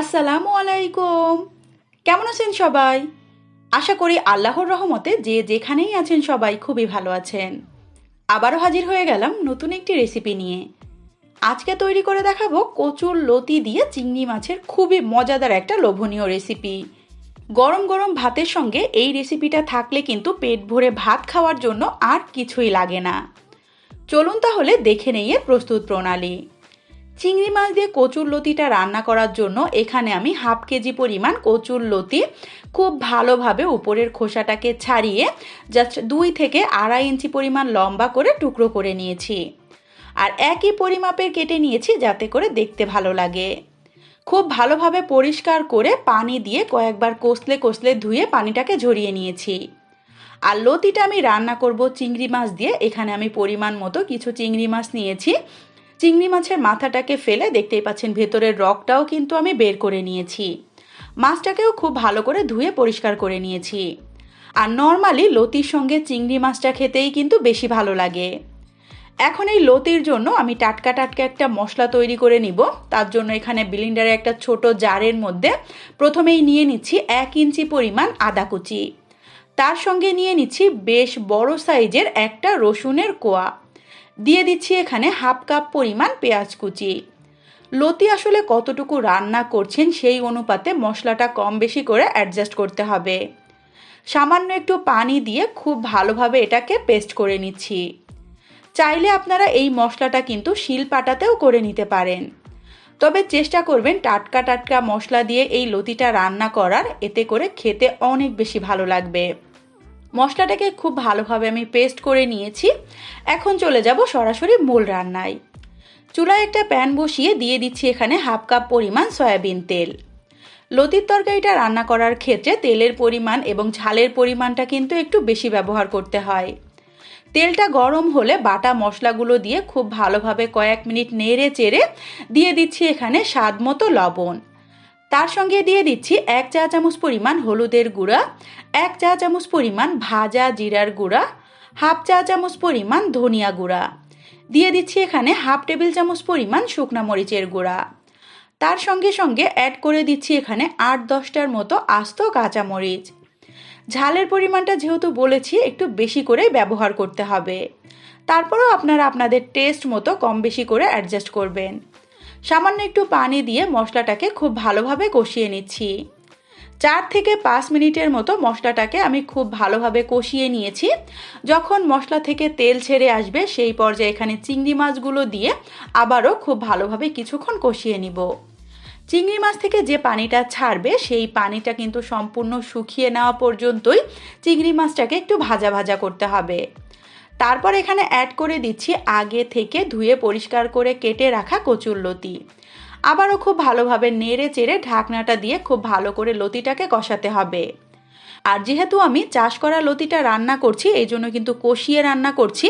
আসসালামু আলাইকুম। কেমন আছেন সবাই? আশা করি আল্লাহর রহমতে যে যেখানেই আছেন সবাই খুবই ভালো আছেন। আবারও হাজির হয়ে গেলাম নতুন একটি রেসিপি নিয়ে। আজকে তৈরি করে দেখাবো কচুর লতি দিয়ে চিংড়ি মাছের খুবই মজাদার একটা লোভনীয় রেসিপি গরম গরম ভাতের সঙ্গে এই রেসিপিটা থাকলে কিন্তু পেট ভরে ভাত খাওয়ার জন্য আর কিছুই লাগে না। চলুন তাহলে দেখে নেই এর প্রস্তুত প্রণালী। চিংড়ি মাছ দিয়ে কচুর লতিটা রান্না করার জন্য এখানে আমি হাফ কেজি পরিমাণ কচুর লতি খুব ভালোভাবে উপরের খোসাটাকে ছাড়িয়ে জাস্ট দুই থেকে আড়াই ইঞ্চি পরিমাণ লম্বা করে টুকরো করে নিয়েছি। আর একই পরিমাপের কেটে নিয়েছি যাতে করে দেখতে ভালো লাগে। খুব ভালোভাবে পরিষ্কার করে পানি দিয়ে কয়েকবার কষলে কষলে ধুয়ে পানিটাকে ঝরিয়ে নিয়েছি। আর লতিটা আমি রান্না করব চিংড়ি মাছ দিয়ে। এখানে আমি পরিমাণ মতো কিছু চিংড়ি মাছ নিয়েছি। চিংড়ি মাছের মাথাটাকে ফেলে দেখতেই পাচ্ছেন ভেতরের রকটাও কিন্তু আমি বের করে নিয়েছি। মাছটাকেও খুব ভালো করে ধুয়ে পরিষ্কার করে নিয়েছি। আর নর্মালি লতির সঙ্গে চিংড়ি মাছটা খেতেই কিন্তু বেশি ভালো লাগে। এখন এই লতির জন্য আমি টাটকা টাটকা একটা মশলা তৈরি করে নিব। তার জন্য এখানে বিলিন্ডারে একটা ছোট জারের মধ্যে প্রথমেই নিয়ে নিচ্ছি এক ইঞ্চি পরিমাণ আদা কুচি। তার সঙ্গে নিয়ে নিচ্ছি বেশ বড় সাইজের একটা রসুনের কোয়া। দিয়ে দিচ্ছি এখানে হাফ কাপ পরিমাণ পেঁয়াজ কুচি। লতি আসলে কতটুকু রান্না করছেন সেই অনুপাতে মশলাটা কম বেশি করে অ্যাডজাস্ট করতে হবে। সামান্য একটু পানি দিয়ে খুব ভালোভাবে এটাকে পেস্ট করে নিচ্ছি। চাইলে আপনারা এই মশলাটা কিন্তু শিল পাটাতেও করে নিতে পারেন। তবে চেষ্টা করবেন টাটকা টাটকা মশলা দিয়ে এই লতিটা রান্না করার, এতে করে খেতে অনেক বেশি ভালো লাগবে। মশলাটাকে খুব ভালোভাবে আমি পেস্ট করে নিয়েছি। এখন চলে যাব সরাসরি মূল রান্নায়। চুলায় একটা প্যান বসিয়ে দিয়ে দিচ্ছি এখানে হাফ কাপ পরিমাণ সয়াবিন তেল। লতির তরকারিটা রান্না করার ক্ষেত্রে তেলের পরিমাণ এবং ঝালের পরিমাণটা কিন্তু একটু বেশি ব্যবহার করতে হয়। তেলটা গরম হলে বাটা মশলাগুলো দিয়ে খুব ভালোভাবে কয়েক মিনিট নেড়ে চেড়ে দিয়ে দিচ্ছি এখানে স্বাদ মতো লবণ। তার সঙ্গে দিয়ে দিচ্ছি এক চা চামচ পরিমাণ হলুদের গুঁড়া, এক চা চামচ পরিমাণ ভাজা জিরার গুঁড়া, হাফ চা চামচ পরিমাণ ধনিয়া গুঁড়া। দিয়ে দিচ্ছি এখানে হাফ টেবিল চামচ পরিমাণ শুকনা মরিচের গুঁড়া। তার সঙ্গে সঙ্গে অ্যাড করে দিচ্ছি এখানে আট দশটার মতো আস্ত কাঁচামরিচ ঝালের পরিমাণটা যেহেতু বলেছি, একটু বেশি করে ব্যবহার করতে হবে। তারপরেও আপনারা আপনাদের টেস্ট মতো কম বেশি করে অ্যাডজাস্ট করবেন। সামান্য একটু পানি দিয়ে মশলাটাকে খুব ভালোভাবে কষিয়ে নিচ্ছি। চার থেকে পাঁচ মিনিটের মতো মশলাটাকে আমি খুব ভালোভাবে কষিয়ে নিয়েছি। যখন মশলা থেকে তেল ছেড়ে আসবে, সেই পর্যায়ে এখানে চিংড়ি মাছগুলো দিয়ে আবারও খুব ভালোভাবে কিছুক্ষণ কষিয়ে নিব। চিংড়ি মাছ থেকে যে পানিটা ছাড়বে, সেই পানিটা কিন্তু সম্পূর্ণ শুকিয়ে নেওয়া পর্যন্তই চিংড়ি মাছটাকে একটু ভাজা ভাজা করতে হবে। তারপর এখানে অ্যাড করে দিচ্ছি আগে থেকে ধুয়ে পরিষ্কার করে কেটে রাখা কচুর লতি। আবারও খুব ভালোভাবে নেড়ে চেড়ে ঢাকনাটা দিয়ে খুব ভালো করে লতিটাকে কষাতে হবে। আর যেহেতু আমি চাষ করা লতিটা রান্না করছি, এই জন্য কিন্তু কষিয়ে রান্না করছি।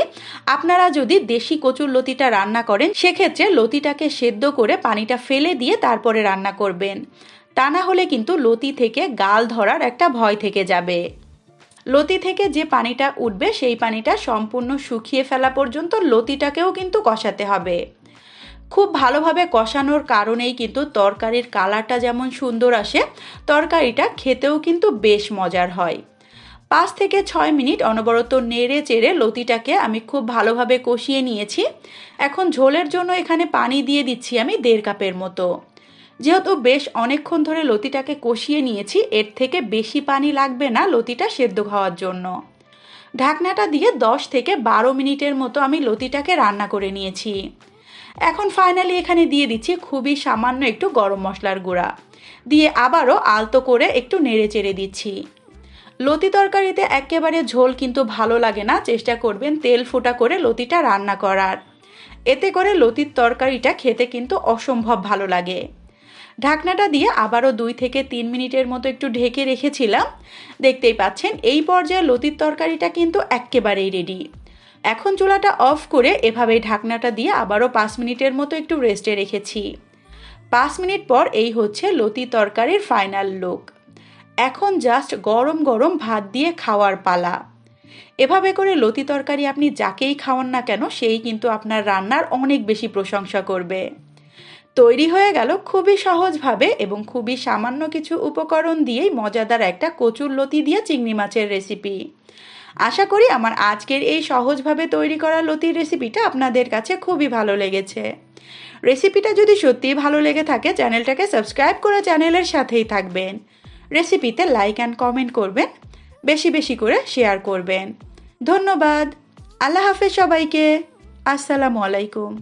আপনারা যদি দেশি কচুর লতিটা রান্না করেন, সেক্ষেত্রে লতিটাকে সেদ্ধ করে পানিটা ফেলে দিয়ে তারপরে রান্না করবেন। তা না হলে কিন্তু লতি থেকে গাল ধরার একটা ভয় থেকে যাবে। লতি থেকে যে পানিটা উঠবে, সেই পানিটা সম্পূর্ণ শুকিয়ে ফেলা পর্যন্ত লতিটাকেও কিন্তু কষাতে হবে। খুব ভালোভাবে কষানোর কারণেই কিন্তু তরকারির কালারটা যেমন সুন্দর আসে, তরকারিটা খেতেও কিন্তু বেশ মজার হয়। পাঁচ থেকে ছয় মিনিট অনবরত নেড়ে চেড়ে লতিটাকে আমি খুব ভালোভাবে কষিয়ে নিয়েছি। এখন ঝোলের জন্য এখানে পানি দিয়ে দিচ্ছি আমি দেড় কাপের মতো। যেহেতু বেশ অনেকক্ষণ ধরে লতিটাকে কষিয়ে নিয়েছি, এর থেকে বেশি পানি লাগবে না লতিটা সেদ্ধ খাওয়ার জন্য। ঢাকনাটা দিয়ে দশ থেকে বারো মিনিটের মতো আমি লতিটাকে রান্না করে নিয়েছি। এখন ফাইনালি এখানে দিয়ে দিচ্ছি খুবই সামান্য একটু গরম মশলার গুঁড়া। দিয়ে আবারও আলতো করে একটু নেড়ে চেড়ে দিচ্ছি। লতি তরকারিতে একেবারে ঝোল কিন্তু ভালো লাগে না, চেষ্টা করবেন তেল ফোটা করে লতিটা রান্না করার। এতে করে লতির তরকারিটা খেতে কিন্তু অসম্ভব ভালো লাগে। ঢাকনাটা দিয়ে আবারও দুই থেকে তিন মিনিটের মতো একটু ঢেকে রেখেছিলাম। দেখতেই পাচ্ছেন, এই পর্যায়ে লতির তরকারিটা কিন্তু একেবারেই রেডি এখন চুলাটা অফ করে এভাবেই ঢাকনাটা দিয়ে আবারও পাঁচ মিনিটের মতো একটু রেস্টে রেখেছি। পাঁচ মিনিট পর এই হচ্ছে লতি তরকারির ফাইনাল লুক এখন জাস্ট গরম গরম ভাত দিয়ে খাওয়ার পালা। এভাবে করে লতি তরকারি আপনি যাকেই খাওয়ান না কেন, সেই কিন্তু আপনার রান্নার অনেক বেশি প্রশংসা করবে। তৈরি হয়ে গেল খুবই সহজভাবে এবং খুবই সামান্য কিছু উপকরণ দিয়েই মজাদার একটা কচুর লতি দিয়ে চিংড়ি মাছের রেসিপি আশা করি আমার আজকের এই সহজভাবে তৈরি করা লতির রেসিপিটা আপনাদের কাছে খুবই ভালো লেগেছে। রেসিপিটা যদি সত্যিই ভালো লেগে থাকে, চ্যানেলটাকে সাবস্ক্রাইব করে চ্যানেলের সাথেই থাকবেন। রেসিপিতে লাইক অ্যান্ড কমেন্ট করবেন, বেশি বেশি করে শেয়ার করবেন। ধন্যবাদ। আল্লাহ হাফেজ সবাইকে। আসসালামু আলাইকুম।